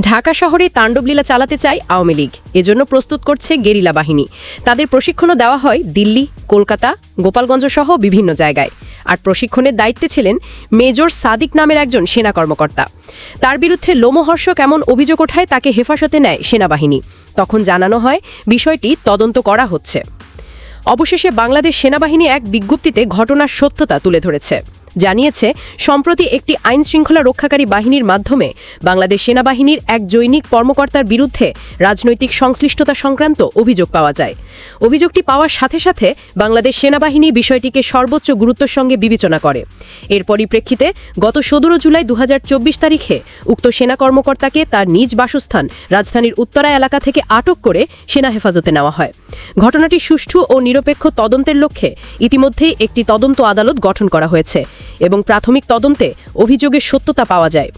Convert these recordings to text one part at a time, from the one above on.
ঢাকা শহরে তাণ্ডবলীলা চালাতে চায় আওয়ামী লীগ। এজন্য প্রস্তুত করছে গেরিলা বাহিনী। তাদের প্রশিক্ষণও দেওয়া হয় দিল্লি, কলকাতা, গোপালগঞ্জ সহ বিভিন্ন জায়গায়। আর প্রশিক্ষণের দায়িত্বে ছিলেন মেজর সাদিক নামের একজন সেনা কর্মকর্তা। তার বিরুদ্ধে লোমহর্ষক এমন অভিযোগ ওঠায় তাকে হেফাজতে নেয় সেনাবাহিনী। তখন জানানো হয় বিষয়টি তদন্ত করা হচ্ছে। অবশেষে বাংলাদেশ সেনাবাহিনী এক বিজ্ঞপ্তিতে ঘটনার সত্যতা তুলে ধরেছে। জানিয়েছে, সম্প্রতি একটি আইন শৃঙ্খলা রক্ষাকারী বাহিনীর মাধ্যমে বাংলাদেশ সেনাবাহিনীর এক জৈনিক কর্মকর্তার বিরুদ্ধে রাজনৈতিক সংশ্লিষ্টতা সংক্রান্ত অভিযোগ পাওয়া যায়। অভিযোগটি পাওয়ার সাথে সাথে বাংলাদেশ সেনাবাহিনী বিষয়টিকে সর্বোচ্চ গুরুত্বের সঙ্গে বিবেচনা করে। এর পরিপ্রেক্ষিতে গত সতেরো জুলাই দু হাজার চব্বিশ তারিখে উক্ত সেনা কর্মকর্তাকে তার নিজ বাসস্থান রাজধানীর উত্তরা এলাকা থেকে আটক করে সেনা হেফাজতে নেওয়া হয়। ঘটনাটি সুষ্ঠু ও নিরপেক্ষ তদন্তের লক্ষ্যে ইতিমধ্যেই একটি তদন্ত আদালত গঠন করা হয়েছে। এবং প্রাথমিক তদন্তে অভিযোগের সত্যতা পাওয়া যায়।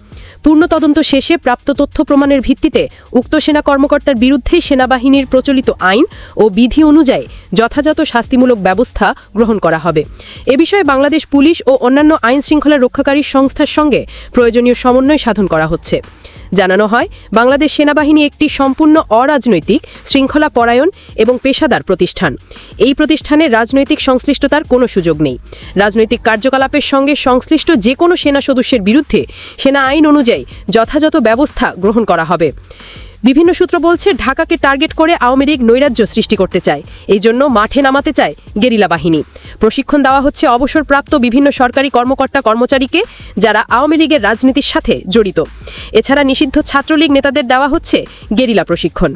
পূর্ণ তদন্ত শেষে প্রাপ্ত তথ্য প্রমাণের ভিত্তিতে উক্ত সেনা কর্মকর্তার বিরুদ্ধে সেনাবাহিনীর প্রচলিত আইন ও বিধি অনুযায়ী যথাযথ শাস্তিমূলক ব্যবস্থা গ্রহণ করা হবে। এ বিষয়ে বাংলাদেশ পুলিশ ও অন্যান্য আইন শৃঙ্খলা রক্ষাকারী সংস্থার সঙ্গে প্রয়োজনীয় সমন্বয় সাধন করা হচ্ছে। জানানো হয়, বাংলাদেশ সেনাবাহিনী একটি সম্পূর্ণ অরাজনৈতিক শৃঙ্খলা পরায়ণ এবং পেশাদার প্রতিষ্ঠান। এই প্রতিষ্ঠানের রাজনৈতিক সংশ্লিষ্টতার কোনো সুযোগ নেই। রাজনৈতিক কার্যকলাপের সঙ্গে সংশ্লিষ্ট যে কোনো সেনা সদস্যের বিরুদ্ধে সেনা আইন অনুযায়ী যথাযথ ব্যবস্থা গ্রহণ করা হবে। বিভিন্ন সূত্র বলছে, ঢাকাকে টার্গেট করে আওয়ামী লীগ নৈরাজ্য সৃষ্টি করতে চায়। এই জন্য মাঠে নামাতে চায় গেরিলা বাহিনী। প্রশিক্ষণ দেওয়া হচ্ছে অবসরপ্রাপ্ত বিভিন্ন সরকারি কর্মকর্তা কর্মচারীকে, যারা আওয়ামী লীগের রাজনীতির সাথে জড়িত। এছাড়া নিষিদ্ধ ছাত্রলীগ নেতাদের দেওয়া হচ্ছে গেরিলা প্রশিক্ষণ।